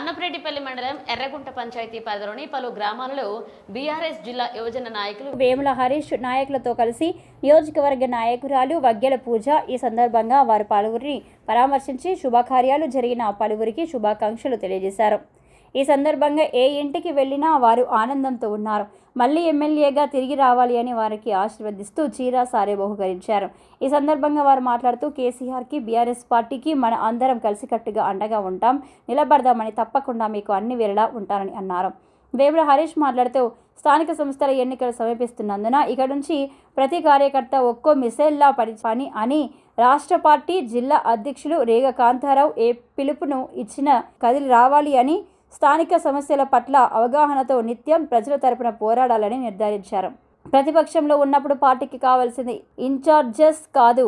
అన్నపరెడ్డిపల్లి మండలం ఎర్రగుంట పంచాయతీ పరిధిలోని పలు గ్రామాలలో బీఆర్ఎస్ జిల్లా యువజన నాయకులు వేముల హరీష్ నాయకులతో కలిసి నియోజకవర్గ నాయకురాలు వగ్గెల పూజ ఈ సందర్భంగా వారు పలువురిని పరామర్శించి శుభకార్యాలు జరిగిన పలువురికి శుభాకాంక్షలు తెలియజేశారు. ఈ సందర్భంగా ఏ ఇంటికి వెళ్ళినా వారు ఆనందంతో ఉన్నారు. మళ్ళీ ఎమ్మెల్యేగా తిరిగి రావాలి అని వారికి ఆశీర్వదిస్తూ చీరా సారే బహుకరించారు ఈ సందర్భంగా వారు మాట్లాడుతూ కేసీఆర్కి బీఆర్ఎస్ పార్టీకి మన అందరం కలిసికట్టుగా అండగా ఉంటాం నిలబడదామని తప్పకుండా మీకు అన్ని వేళలా ఉంటారని అన్నారు. వేముల హరీష్ మాట్లాడుతూ స్థానిక సంస్థల ఎన్నికలు సమీపిస్తున్నందున ఇక నుంచి ప్రతి కార్యకర్త ఒక్కో మిసైల్లా పని పని అని రాష్ట్ర పార్టీ జిల్లా అధ్యక్షులు రేగ కాంతారావు ఏ పిలుపును ఇచ్చిన కదిలి రావాలి అని స్థానిక సమస్యల పట్ల అవగాహనతో నిత్యం ప్రజల తరపున పోరాడాలని నిర్ధారించారు. ప్రతిపక్షంలో ఉన్నప్పుడు పార్టీకి కావాల్సింది ఇన్ఛార్జెస్ కాదు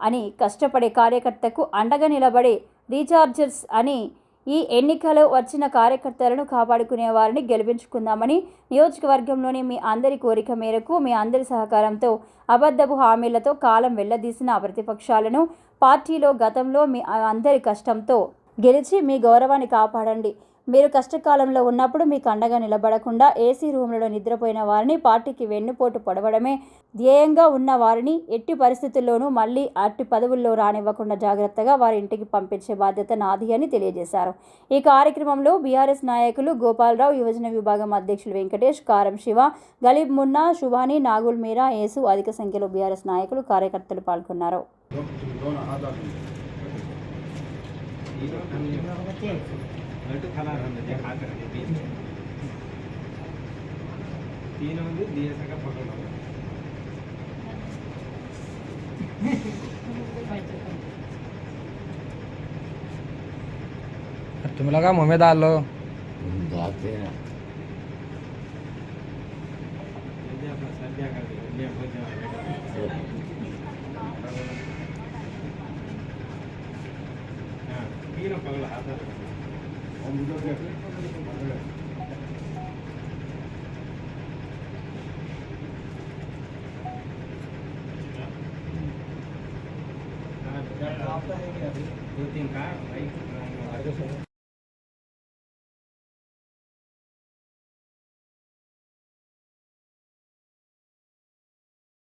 అని కష్టపడే కార్యకర్తకు అండగా నిలబడే రీఛార్జర్స్ అని ఈ ఎన్నికలో వచ్చిన కార్యకర్తలను కాపాడుకునే వారిని గెలిపించుకుందామని నియోజకవర్గంలోని మీ అందరి కోరిక మేరకు మీ అందరి సహకారంతో అబద్ధపు హామీలతో కాలం వెళ్ళదీసిన ప్రతిపక్షాలను పార్టీలో గతంలో మీ అందరి కష్టంతో గెలిచి మీ గౌరవాన్ని కాపాడండి. మీరు కష్టకాలంలో ఉన్నప్పుడు మీకు అండగా నిలబడకుండా ఏసీ రూమ్లలో నిద్రపోయిన వారిని పార్టీకి వెన్నుపోటు పొడవడమే ధ్యేయంగా ఉన్న వారిని ఎట్టి పరిస్థితుల్లోనూ మళ్ళీ అట్టి పదవుల్లో రానివ్వకుండా జాగ్రత్తగా వారి ఇంటికి పంపించే బాధ్యత నాది అని తెలియజేశారు. ఈ కార్యక్రమంలో బీఆర్ఎస్ నాయకులు గోపాలరావు యువజన విభాగం అధ్యక్షులు వెంకటేష్ కారం శివ గలీబ్ మున్నా శుభాని నాగుల్ మీరా యేసు అధిక సంఖ్యలో బీఆర్ఎస్ నాయకులు కార్యకర్తలు పాల్గొన్నారు. दोनों हाथ आगे लड्डू खाना रहने दे खा कर तीन तीन होंगे दिए सका पकड़ लो तुम्ही लगा मुंबई आलो जाते हैं जल्दी अपना संध्या कर दे जल्दी हो जाए हाँ तीनों पगला हाथ हम उधर देखते दो तीन का भाई